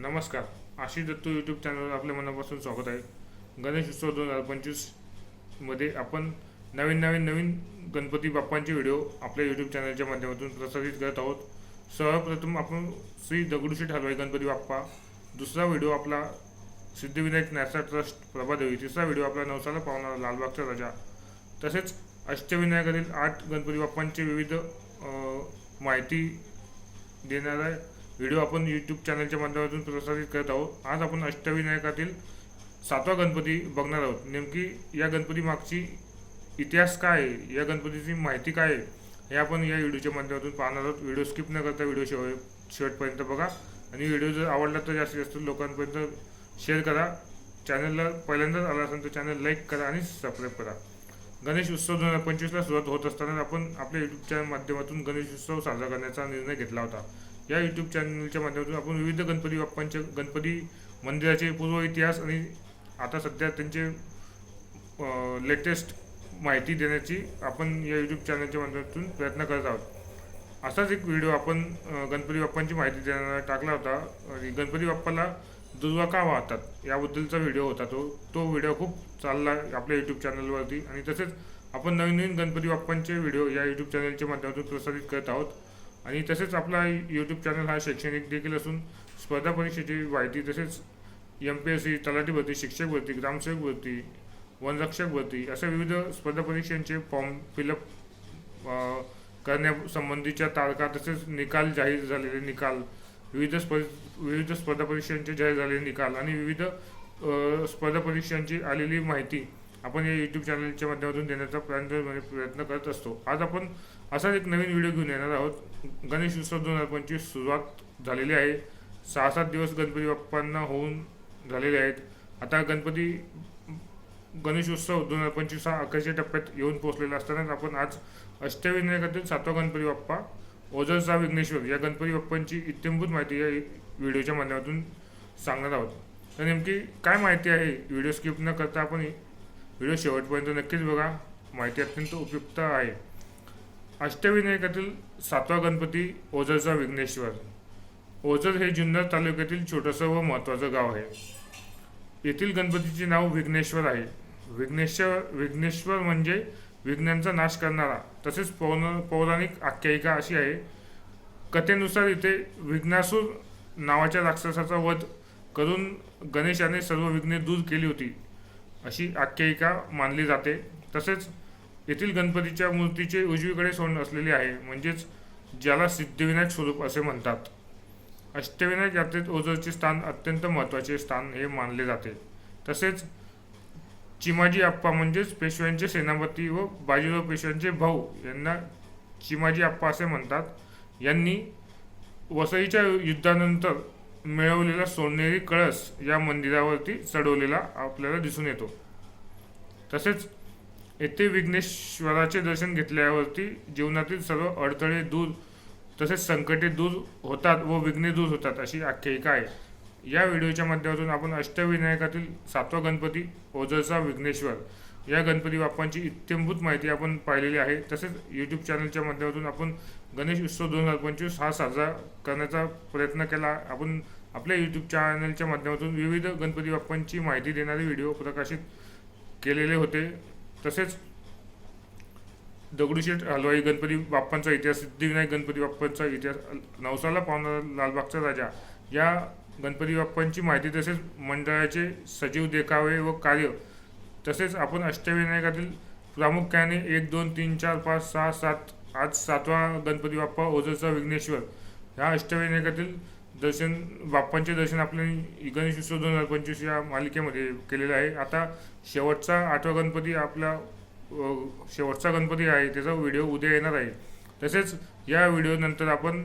नमस्कार. आशिष दत्तू यूट्यूब चॅनलवर आपल्या मनापासून स्वागत आहे. गणेश उत्सव दोन हजार पंचवीसमध्ये आपण नवीन नवीन नवीन गणपती बाप्पांचे व्हिडिओ आपल्या यूट्यूब चॅनलच्या माध्यमातून प्रसारित करत आहोत. सर्वप्रथम आपण श्री दगडूशेठ हलवाई गणपती बाप्पा दुसरा व्हिडिओ आपला सिद्धिविनायक नॅसा ट्रस्ट प्रभादेवी तिसरा व्हिडिओ आपला नवसाला पावणारा लालबागचा राजा. तसेच अष्टविनायकातील आठ गणपती बाप्पांचे विविध माहिती देणारा व्हिडिओ आपण यूट्यूब चॅनलच्या माध्यमातून प्रसारित करत आहोत. आज आपण अष्टविनायकातील सातवा गणपती बघणार आहोत. नेमकी या गणपती मागची इतिहास काय आहे? या गणपतीची माहिती काय आहे? हे आपण या व्हिडिओच्या माध्यमातून पाहणार आहोत. व्हिडिओ स्किप न करता व्हिडिओ शेव शेवटपर्यंत बघा. आणि व्हिडिओ जर आवडला तर जास्तीत जास्त लोकांपर्यंत शेअर करा. चॅनलला पहिल्यांदाच आला असेल तर चॅनल लाईक करा आणि सबस्क्राईब करा. गणेश उत्सव दोन हजार पंचवीसला सुरुवात होत असताना आपण आपल्या यूट्यूबच्या माध्यमातून गणेश उत्सव साजरा करण्याचा निर्णय घेतला होता. या यूट्यूब चॅनलच्या माध्यमातून आपण विविध गणपती बाप्पांचे गणपती मंदिराचे पूर्व इतिहास आणि आता सध्या त्यांचे लेटेस्ट माहिती देण्याची आपण या यूट्यूब चॅनलच्या माध्यमातून प्रयत्न करत आहोत. असाच एक व्हिडिओ आपण गणपती बाप्पांची माहिती देण्याला टाकला होता आणि गणपती बाप्पाला दुर्वा का वाहतात याबद्दलचा व्हिडिओ होता. तो तो व्हिडिओ खूप चालला आपल्या यूट्यूब चॅनलवरती आणि तसेच आपण नवीन नवीन गणपती बाप्पांचे व्हिडिओ या यूट्यूब चॅनलच्या माध्यमातून प्रसारित करत आहोत. आणि तसेच आपला यूट्यूब चॅनल हा शैक्षणिक देखील असून स्पर्धा परीक्षेची माहिती तसेच एम पी एस सी तलाठी भरती शिक्षक भरती ग्रामसेवक भरती वनरक्षक भरती अशा विविध स्पर्धा परीक्षांचे फॉर्म फिलअप करण्यासंबंधीच्या तारखा तसेच निकाल जाहीर झालेले निकाल विविध स्पर् विविध स्पर्धा परीक्षांचे जाहीर झालेले निकाल आणि विविध स्पर्धा परीक्षांची आलेली माहिती आपण या यूट्यूब चॅनलच्या माध्यमातून देण्याचा प्रयत्न प्रयत्न करत असतो. आज आपण असाच एक नवीन व्हिडिओ घेऊन येणार आहोत. गणेश उत्सव दोन हजार पंचवीस सुरुवात झालेली आहे. सहा सात दिवस गणपती बाप्पांना होऊन झालेले आहेत. आता गणपती गणेश उत्सव दोन हजार पंचवीस हा अखेरच्या टप्प्यात येऊन पोहोचलेला असतानाच आपण आज अष्टविनायकातील सातवा गणपती बाप्पा ओझरचा विघ्नेश्वर या गणपती बाप्पांची इत्यंभूत माहिती या व्हिडिओच्या माध्यमातून सांगणार आहोत. तर नेमकी काय माहिती आहे? व्हिडिओ स्किप न करता आपण व्हिडिओ शेवटपर्यंत नक्कीच बघा. माहिती अत्यंत उपयुक्त आहे. अष्टविनायकातील सातवा गणपती ओझरचा विघ्नेश्वर. ओझर हे जुन्नर तालुक्यातील छोटंसं व महत्त्वाचं गाव आहे. येथील गणपतीचे नाव विघ्नेश्वर आहे. विघ्नेश्वर विघ्नेश्वर म्हणजे विघ्नांचा नाश करणारा तसेच पौन पौराणिक आख्यायिका अशी आहे. कथेनुसार इथे विघ्नासूर नावाच्या राक्षसाचा वध करून गणेशाने सर्व विघ्ने दूर केली होती अशी आख्यायिका मानली जाते. तसेच येथील गणपतीच्या मूर्तीचे उजवीकडे सोंड असलेले आहे म्हणजेच ज्याला सिद्धिविनायक स्वरूप असे म्हणतात. अष्टविनायक यात्रेत ओझरचे स्थान अत्यंत महत्त्वाचे स्थान हे मानले जाते. तसेच चिमाजी आप्पा म्हणजेच पेशव्यांचे सेनापती व बाजीराव पेशव्यांचे भाऊ यांना चिमाजी आप्पा असे म्हणतात. यांनी वसईच्या युद्धानंतर मिळवलेला सोनेरी कळस या मंदिरावरती चढवलेला आपल्याला दिसून येतो. तसेच येथे विघ्नेश्वराचे दर्शन घेतल्यावरती जीवनातील सर्व अडथळे दूर तसेच संकटे दूर होतात व विघ्ने दूर होतात अशी आख्यायिका आहे. या व्हिडिओच्या माध्यमातून आपण अष्टविनायकातील सातवा गणपती ओझरचा विघ्नेश्वर या गणपती बाप्पांची इत्यंभूत माहिती आपण पाहिलेली आहे. तसेच यूट्यूब चॅनलच्या माध्यमातून आपण गणेश उत्सव दोन हजार पंचवीस हा साजरा करण्याचा प्रयत्न केला. आपण आपल्या यूट्यूब चॅनलच्या माध्यमातून विविध गणपती बाप्पांची माहिती देणारे व्हिडिओ प्रकाशित केलेले होते. तसेच दगडूशेठ हलवाई गणपती बाप्पांचा इतिहास सिद्धिविनायक गणपती बाप्पांचा इतिहास नवसाला पावणारा लालबागचा राजा या गणपती बाप्पांची माहिती तसेच मंडळाचे सजीव देखावे व कार्य तसेच आपण अष्टविनायकातील प्रामुख्याने एक दोन तीन चार पाच सहा सात आज सातवा गणपती बाप्पा ओझरचा विघ्नेश्वर ह्या अष्टविनायकातील दर्शन बाप्पांचे दर्शन आपले गणेश उत्सव दोन हजार पंचवीस या मालिकेमध्ये केलेलं आहे. आता शेवटचा आठवा गणपती आपला शेवटचा गणपती आहे त्याचा व्हिडिओ उद्या येणार आहे. तसेच या व्हिडिओनंतर आपण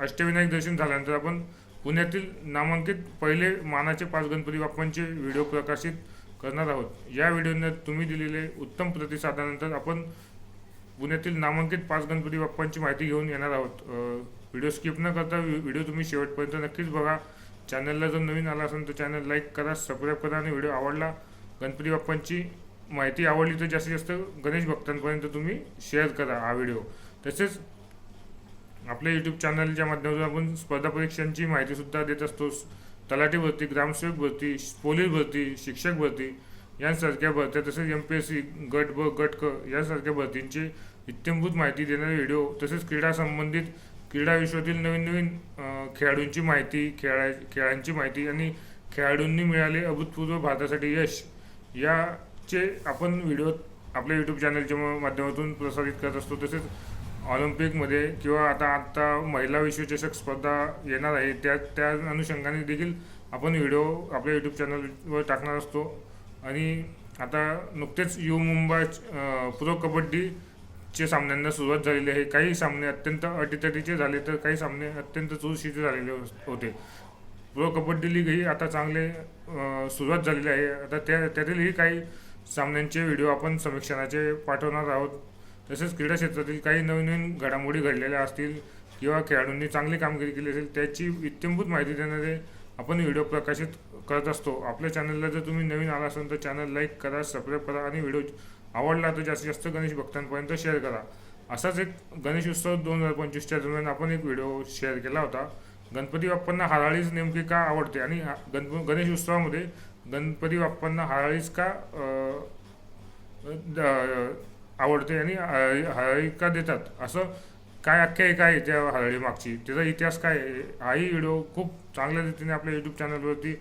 अष्टविनायक दर्शन झाल्यानंतर आपण पुण्यातील नामांकित पहिले मानाचे पाच गणपती बाप्पांचे व्हिडिओ प्रकाशित करणार आहोत. या व्हिडिओने तुम्ही दिलेले उत्तम प्रतिसादानंतर आपण पुण्यातील नामांकित पाच गणपती बाप्पांची माहिती घेऊन येणार आहोत. व्हिडिओ स्किप न करता व्हिडिओ तुम्ही शेवटपर्यंत नक्कीच बघा. चॅनलला जर नवीन आला असेल तर चॅनल लाईक करा सबस्क्राईब करा आणि व्हिडिओ आवडला गणपती बाप्पांची माहिती आवडली तर जास्तीत जास्त गणेश भक्तांपर्यंत तुम्ही शेअर करा हा व्हिडिओ. तसेच आपल्या यूट्यूब चॅनलच्या माध्यमातून आपण स्पर्धा परीक्षांची माहितीसुद्धा देत असतो. तलाठी भरती ग्रामसेवक भरती पोलीस भरती शिक्षक भरती यांसारख्या भरत्या तसेच एम पी एस सी गट ब गट क यांसारख्या भरतींची इत्यंभूत माहिती देणारे व्हिडिओ तसेच क्रीडा संबंधित क्रीडा विश्वातील नवीन नवीन खेळाडूंची माहिती खेळा खेळांची माहिती आणि खेळाडूंनी मिळाले अभूतपूर्व भारतासाठी यश. याचे आपण व्हिडिओ आपल्या यूट्यूब चॅनलच्या माध्यमातून प्रसारित करत असतो. तसेच ऑलिम्पिकमध्ये किंवा आता आत्ता महिला विश्वचषक स्पर्धा येणार आहे त्या त्या अनुषंगाने देखील आपण व्हिडिओ आपल्या यूट्यूब चॅनलवर टाकणार असतो. आणि आता नुकतेच यू मुंबई प्रो कबड्डी चे सामन्यांना सुरुवात झालेली आहे. काही सामने अत्यंत अटीतटीचे झाले तर काही सामने अत्यंत चुरशीचे झालेले होते. प्रो कबड्डी लीग ही आता चांगले सुरुवात झालेली आहे. आता त्या त्यातीलही काही सामन्यांचे व्हिडिओ आपण समीक्षणाचे पाठवणार आहोत. तसेच क्रीडा क्षेत्रातील काही नवीन नवीन घडामोडी घडलेल्या असतील किंवा खेळाडूंनी चांगली कामगिरी केली असेल त्याची इत्यंभूत माहिती देणारे आपण व्हिडिओ प्रकाशित करत असतो. आपल्या चॅनलला जर तुम्ही नवीन आला असाल तर चॅनल लाईक करा सबस्क्राईब करा आणि व्हिडिओ आवडला तर जास्तीत जास्त गणेश भक्तांपर्यंत शेअर करा. असाच एक गणेश उत्सव दोन हजार पंचवीसच्या दरम्यान आपण एक व्हिडिओ शेअर केला होता. गणपती बाप्पांना हराळीच नेमकी का आवडते? आणि हा- गणप गणेश उत्सवामध्ये गणपती बाप्पांना हराळीच का आवडते आणि हराळी का देतात? असं काय आख्यायिका आहे त्या हराळी मागची त्याचा इतिहास काय आहे? हाही व्हिडिओ खूप चांगल्या रीतीने आपल्या यूट्यूब चॅनलवरती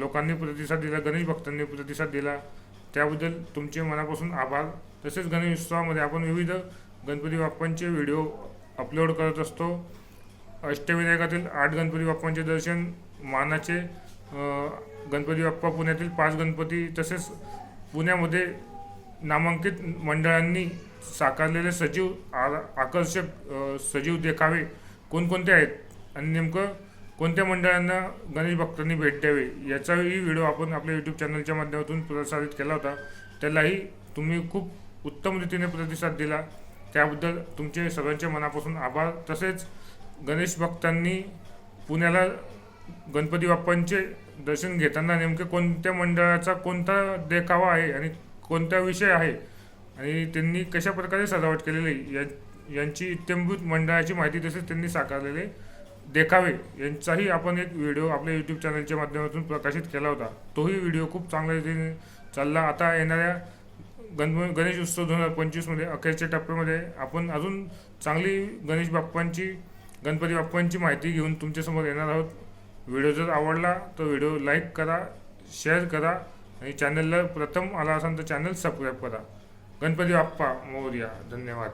लोकांनी प्रतिसाद दिला गणेश भक्तांनी प्रतिसाद दिला. त्याबद्दल तुमचे मनापासून आभार. तसेच गणेश उत्सवामध्ये आपण विविध गणपती बाप्पांचे व्हिडिओ अपलोड करत असतो. अष्टविनायकातील आठ गणपती बाप्पांचे दर्शन मानाचे गणपती बाप्पा पुण्यातील पाच गणपती तसेच पुण्यामध्ये नामांकित मंडळांनी साकारलेले सजीव आ- आकर्षक सजीव देखावे कोणकोणते आहेत? आणि नेमकं कोणत्या मंडळांना गणेश भक्तांनी भेट द्यावी याचाही व्हिडिओ आपण आपल्या यूट्यूब चॅनलच्या माध्यमातून प्रसारित केला होता. त्यालाही तुम्ही खूप उत्तम रीतीने प्रतिसाद दिला. त्याबद्दल तुमचे सर्वांचे मनापासून आभार. तसेच गणेश भक्तांनी पुण्याला गणपती बाप्पांचे दर्शन घेताना नेमके कोणत्या मंडळाचा कोणता देखावा आहे आणि कोणता विषय आहे आणि त्यांनी कशा प्रकारे सजावट केलेली आहे या यांची इत्यंभूत मंडळाची माहिती तसेच त्यांनी साकारलेले देखावे यांचाही आपण एक व्हिडिओ आपल्या यूट्यूब चॅनलच्या माध्यमातून प्रकाशित केला होता. तोही व्हिडिओ खूप चांगल्या रीतीने चालला. आता येणाऱ्या गण गणेश उत्सव दोन हजार पंचवीसमध्ये अखेरच्या टप्प्यामध्ये आपण अजून चांगली गणेश बाप्पांची गणपती बाप्पांची माहिती घेऊन तुमच्यासमोर येणार आहोत. व्हिडिओ जर आवडला तर व्हिडिओ लाईक करा शेअर करा आणि चॅनलला प्रथम आला असाल तर चॅनल सबस्क्राईब करा. गणपती बाप्पा मोर्या. धन्यवाद.